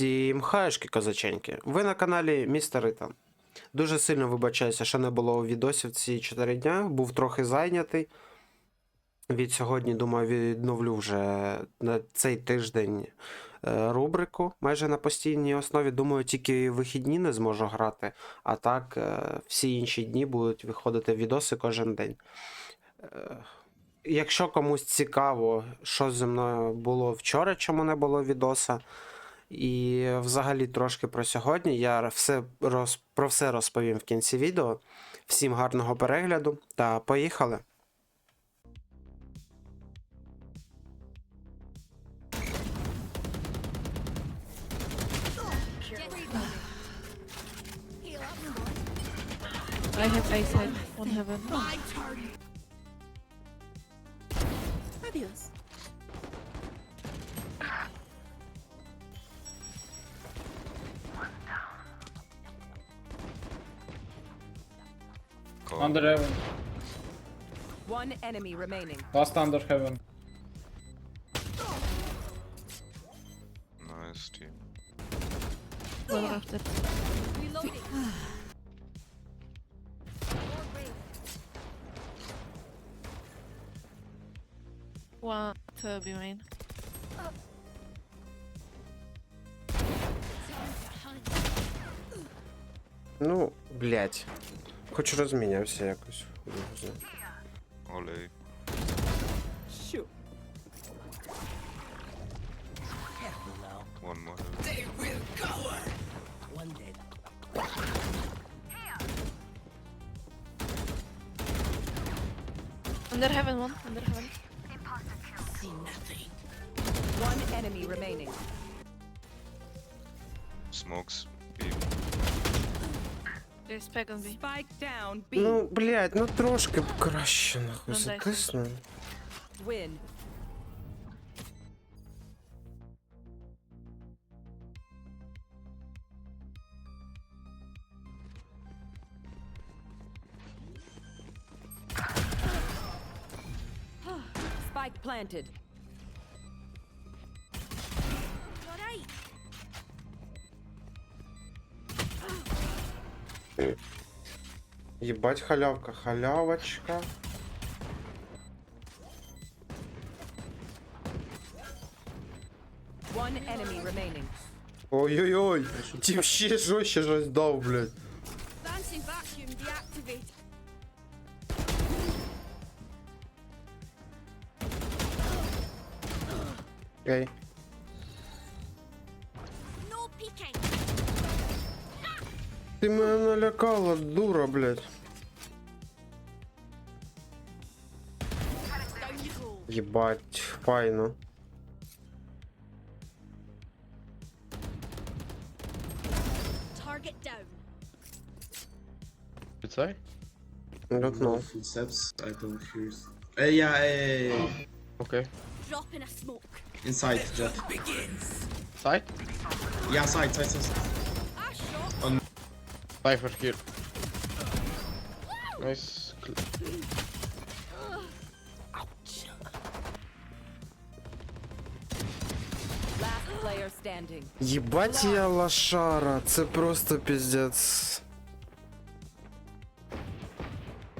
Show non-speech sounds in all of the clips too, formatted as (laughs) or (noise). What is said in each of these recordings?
Всім хаєшки козаченьки. Ви на каналі Містер Рита. Дуже сильно вибачаюся, що не було відосів ці 4 дня. Був трохи зайнятий. Від сьогодні, думаю, відновлю вже на цей тиждень е, рубрику майже на постійній основі. Думаю, тільки вихідні не зможу грати, а так е, всі інші дні будуть виходити відоси кожен день. Е, Якщо комусь цікаво, що зі мною було вчора, чому не було відоса, і взагалі трошки про сьогодні, я все роз, про все розповім в кінці відео. Всім гарного перегляду та поїхали! I have A side, one heaven. Under heaven. One enemy remaining. Last under heaven. Nice team. Well after. One turbo main. Ну, блять. хоч розмінявся якось. Олей. Shoot. One more. They will cower. One dead. Under heaven, one. Under heaven. See nothing. One enemy remaining. Smokes. Десь Пеган бій. Ну, блядь, ну трошки б краще, нахуй, Ну, дай. затисну. (sighs) Spike planted. Ебать, халявка, халявочка. Ой-ой-ой, вообще жестче раздал, блядь. Окей. Okay. Ти мене налякала, дура, блядь. Go. Єбать, файно. Target down. Outside? I don't know. Footsteps, I don't hear. Uh, yeah, uh, Okay. Drop in a smoke. inside, Jet. Side? Yeah, side, side, side. I shot. Cypher here. Nice. Cl- Last player standing. Єбать я лошара, це просто піздець.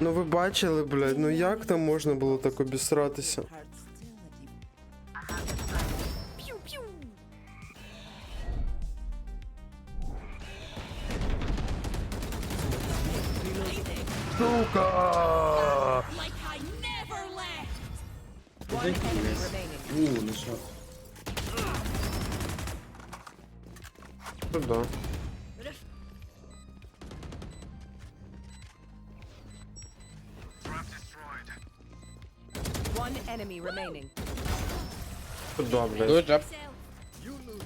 Ну ви бачили, блядь, ну як там можна було так обісратися? Like I never left. One enemy remaining. Ooh, nice shot. Good. One enemy remaining. Good job. Good job. You lose.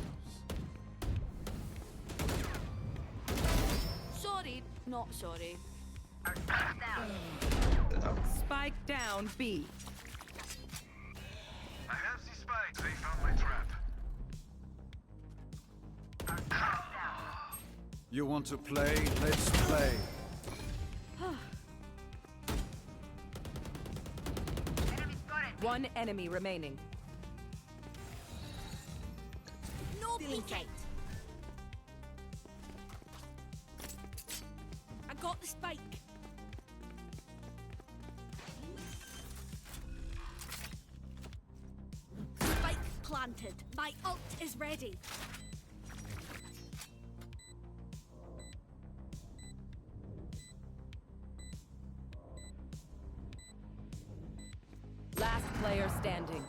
Sorry, not sorry. Spike down B. I have the spike. They found my trap. You want to play? Let's play. One enemy remaining. No peeking. I got the spike. planted. My ult is ready. Last player standing.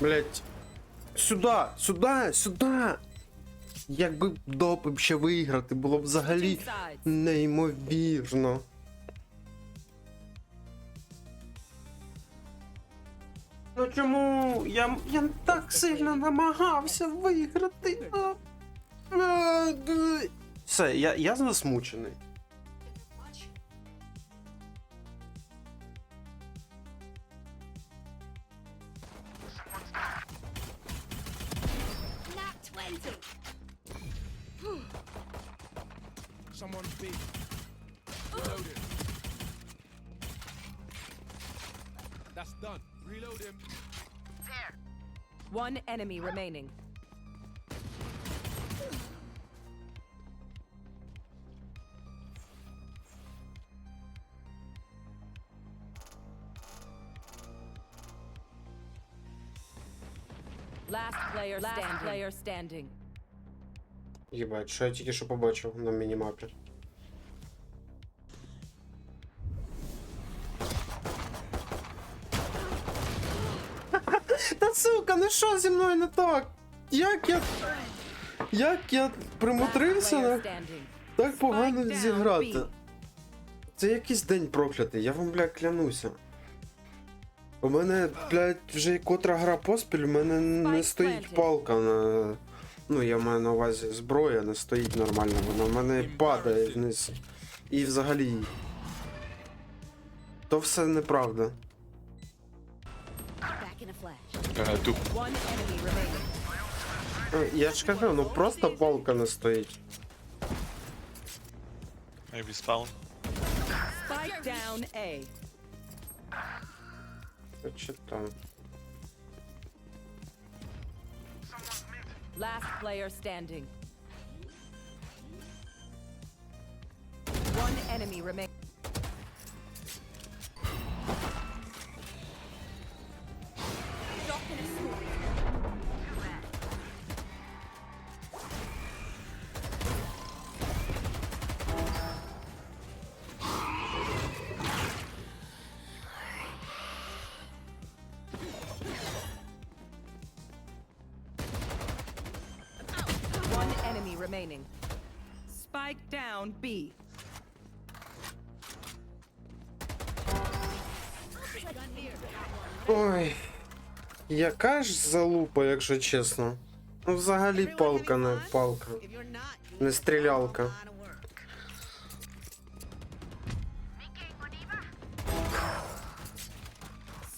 Блять. Сюда, сюда, сюда. Якби допим ще виграти, було б взагалі неймовірно. Ну чому? Я, я так сильно намагався виграти. Все, я, я засмучений. Someone B. Reloaded. That's done. Reload him. One enemy remaining. Last player Last standing. player standing. Єбать, що я тільки що побачив на мінімапі. Та (laughs) сука, ну що зі мною не так? Як я. Як я примутрився на так погано зіграти? Це якийсь день проклятий, я вам, блядь, клянуся. У мене, блядь, вже котра гра поспіль, у мене не стоїть палка на. Ну, я маю на увазі зброя, не стоїть нормально, вона в мене падає вниз. І взагалі. То все неправда. Remaining. Е, Я ж кажу, ну просто палка не стоїть. Maybe spawn. Spike down A. Там. Last player standing. One enemy remaining. Remaining. Spike down B. Ой. Яка ж залупа, якщо чесно. Ну, взагалі палка не палка. Не стрілялка.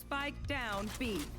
Spike down B.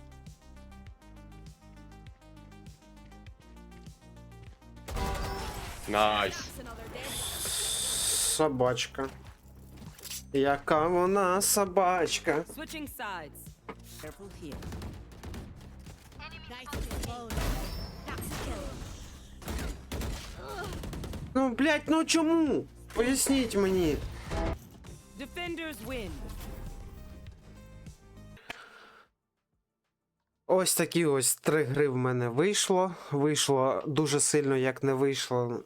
dead. Собачка. Яка вона собачка. Switching sides. Careful here. Ну, блять, ну чому? Поясніть мені. Defenders win. Ось такі ось три гри в мене вийшло. Вийшло дуже сильно, як не вийшло.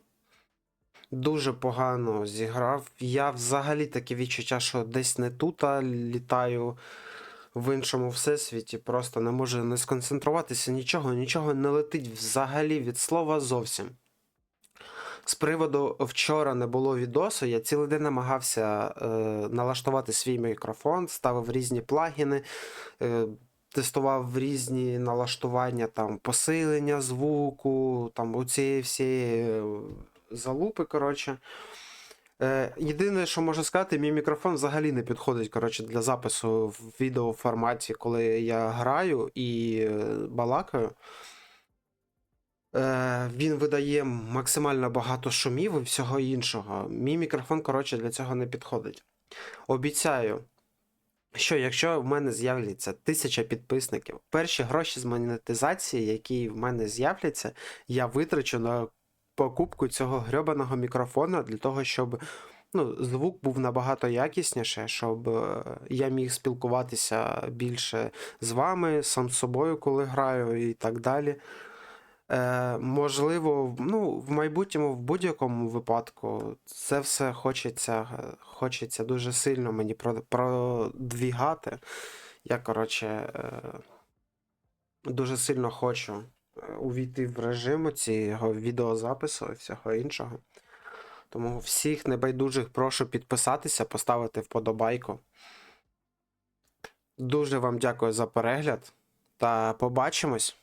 Дуже погано зіграв. Я взагалі таке відчуття, що десь не тут, а літаю в іншому всесвіті. Просто не можу не сконцентруватися, нічого, нічого не летить взагалі від слова зовсім. З приводу вчора не було відосу, я цілий день намагався е, налаштувати свій мікрофон, ставив різні плагіни. Е, тестував різні налаштування, там, посилення звуку, там, у цієї всієї залупи, коротше. Е, єдине, що можу сказати, мій мікрофон взагалі не підходить коротше, для запису в відеоформаті, коли я граю і е, балакаю. Е, він видає максимально багато шумів і всього іншого. Мій мікрофон, коротше, для цього не підходить. Обіцяю, що якщо в мене з'являться тисяча підписників, перші гроші з монетизації, які в мене з'являться, я витрачу на покупку цього грьобаного мікрофона для того, щоб ну, звук був набагато якісніше, щоб е, я міг спілкуватися більше з вами, сам з собою, коли граю, і так далі. Е, можливо, ну, в майбутньому, в будь-якому випадку, це все хочеться, е, хочеться дуже сильно мені продвігати. Я, коротше, е, дуже сильно хочу увійти в режим цього відеозапису і всього іншого. Тому всіх небайдужих прошу підписатися, поставити вподобайку. Дуже вам дякую за перегляд та побачимось.